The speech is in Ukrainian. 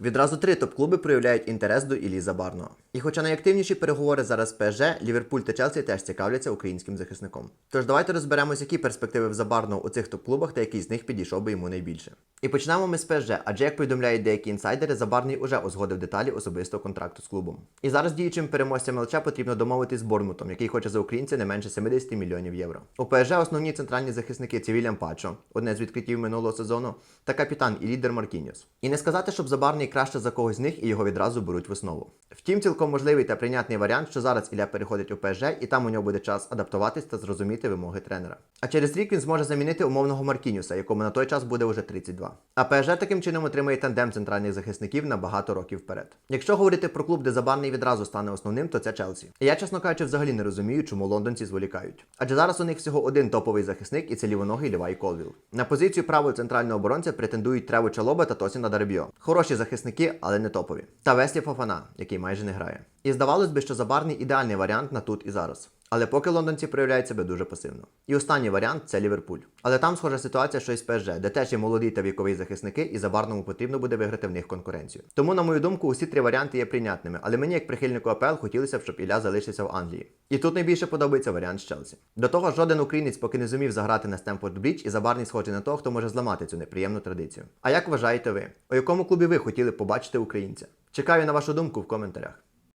Відразу три топ-клуби проявляють інтерес до Іллі Забарного. І хоча найактивніші переговори зараз ПСЖ, Ліверпуль та Челсі теж цікавляться українським захисником. Тож давайте розберемось, які перспективи в Забарного у цих топ-клубах та який з них підійшов би йому найбільше. І почнемо ми з ПСЖ, адже як повідомляють деякі інсайдери, Забарний уже узгодив деталі особистого контракту з клубом. І зараз діючим переможцям ЛЧ потрібно домовитись з Борнмутом, який хоче за українця не менше 70 мільйонів євро. У ПСЖ основні центральні захисники це Вільям Пачо, одне з відкриттів минулого сезону, та капітан і лідер Маркіньос. І не сказати, щоб Забарний краще за когось з них і його відразу беруть в основу. Втім, цілком можливий та прийнятний варіант, що зараз Ілля переходить у ПСЖ, і там у нього буде час адаптуватись та зрозуміти вимоги тренера. А через рік він зможе замінити умовного Маркінюса, якому на той час буде вже 32. А ПСЖ таким чином отримає тандем центральних захисників на багато років вперед. Якщо говорити про клуб, де Забарний відразу стане основним, то це Челсі. І я, чесно кажучи, взагалі не розумію, чому лондонці зволікають. Адже зараз у них всього один топовий захисник, і це лівоногий Лівай Колвіл. На позицію правого центрального оборонця претендують Трево Чалоба та Тосіна Дарбіо. Хороші захисники, але не топові. Та Веслі Фофана, який майже не грає. І здавалось би, що Забарний ідеальний варіант на тут і зараз. Але поки лондонці проявляють себе дуже пасивно. І останній варіант це Ліверпуль. Але там схожа ситуація, що і з ПСЖ, де теж є молоді та вікові захисники, і Забарному потрібно буде виграти в них конкуренцію. Тому, на мою думку, усі три варіанти є прийнятними, але мені, як прихильнику АПЛ, хотілося б, щоб Ілля залишився в Англії. І тут найбільше подобається варіант з Челсі. До того жоден українець поки не зумів заграти на Стемфорд Брідж, і Забарний схожий на того, хто може зламати цю неприємну традицію. А як вважаєте ви? У якому клубі ви хотіли побачити українця? Чекаю на вашу думку в коментарях.